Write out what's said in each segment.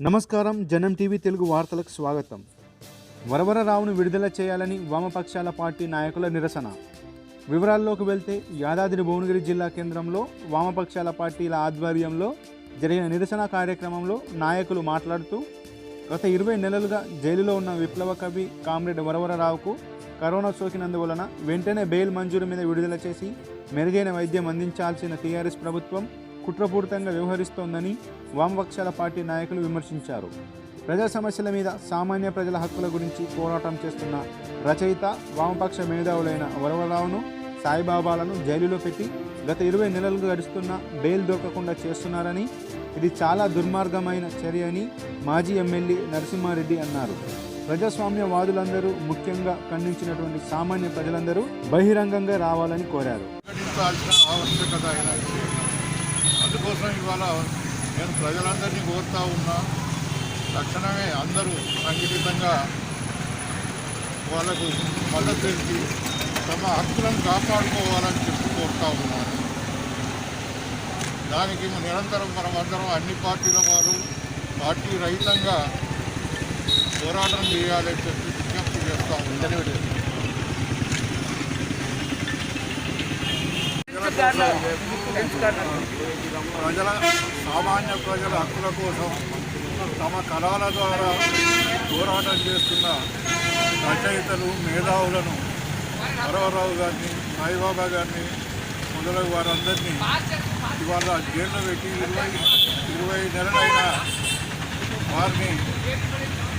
నమస్కారం జనం టీవీ తెలుగు వార్తలకు స్వాగతం. వరవరరావును విడుదల చేయాలని వామపక్షాల పార్టీ నాయకుల నిరసన. వివరాల్లోకి వెళ్తే యాదాద్రి భువనగిరి జిల్లా కేంద్రంలో వామపక్షాల పార్టీల ఆధ్వర్యంలో జరిగిన నిరసన కార్యక్రమంలో నాయకులు మాట్లాడుతూ గత ఇరవై నెలలుగా జైలులో ఉన్న విప్లవ కవి కామ్రేడ్ వరవరరావుకు కరోనా సోకినందువలన వెంటనే బెయిల్ మంజూరు మీద విడుదల చేసి మెరుగైన వైద్యం అందించాల్సిన టీఆర్ఎస్ ప్రభుత్వం కుట్రపూరితంగా వ్యవహరిస్తోందని వామపక్షాల పార్టీ నాయకులు విమర్శించారు. ప్రజా సమస్యల మీద సామాన్య ప్రజల హక్కుల గురించి పోరాటం చేస్తున్న రచయిత వామపక్ష మేధావులైన వరవరావును సాయిబాబాలను జైలులో పెట్టి గత ఇరవై నెలలుగా గడుస్తున్న బెయిల్ దొరకకుండా చేస్తున్నారని ఇది చాలా దుర్మార్గమైన చర్య అని మాజీ ఎమ్మెల్యే నరసింహారెడ్డి అన్నారు. ప్రజాస్వామ్యవాదులందరూ ముఖ్యంగా ఖండించినటువంటి సామాన్య ప్రజలందరూ బహిరంగంగా రావాలని కోరారు. అందుకోసం ఇవాళ నేను ప్రజలందరినీ కోరుతా ఉన్నా. తక్షణమే అందరూ సంఘటితంగా వాళ్ళకు మద్దతు తెలిపి తమ హక్కులను కాపాడుకోవాలని చెప్పి కోరుతా ఉన్నాను దానికి నిరంతరం మనమందరం అన్ని పార్టీల వారు పార్టీ రహితంగా పోరాటం చేయాలని చెప్పి విజ్ఞప్తి చేస్తా ఉన్నాను ప్రజల సామాన్య ప్రజల హక్కుల కోసం తమ కళల ద్వారా పోరాటం చేస్తున్న రచయితలు మేధావులను వరవరావు గారిని సాయిబాబా గారిని మొదలగు వారందరినీ ఇవాళ జైల్లో పెట్టి ఇరవై ఇరవై నెలలైన వారిని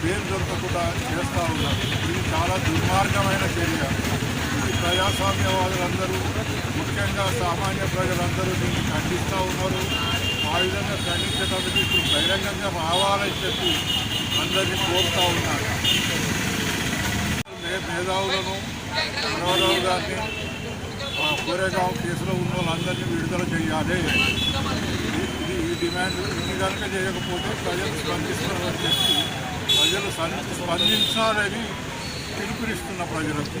పేరు దొరకకుండా చేస్తూ ఉన్నారు. ఇది చాలా దుర్మార్గమైన చర్య. ఇది ప్రజాస్వామ్యవాదులందరూ ముఖ్యంగా సామాన్య ప్రజలందరూ దీన్ని ఖండిస్తూ ఉన్నారు. ఆ విధంగా ఖండించడానికి ఇప్పుడు బహిరంగంగా రావాలని చెప్పి అందరినీ కోరుతూ ఉన్నారు మే- మేధావులను రామారావు గారిని కోరేగాం కేసులో ఉన్న వాళ్ళందరినీ విడుదల చేయాలి. ఈ- ఈ డిమాండ్ ఇన్ని కనుక చేయకపోతే ప్రజలు స్పందిస్తారని చెప్పి ప్రజలు స్పందించాలని పిలుపునిస్తున్న ప్రజలకు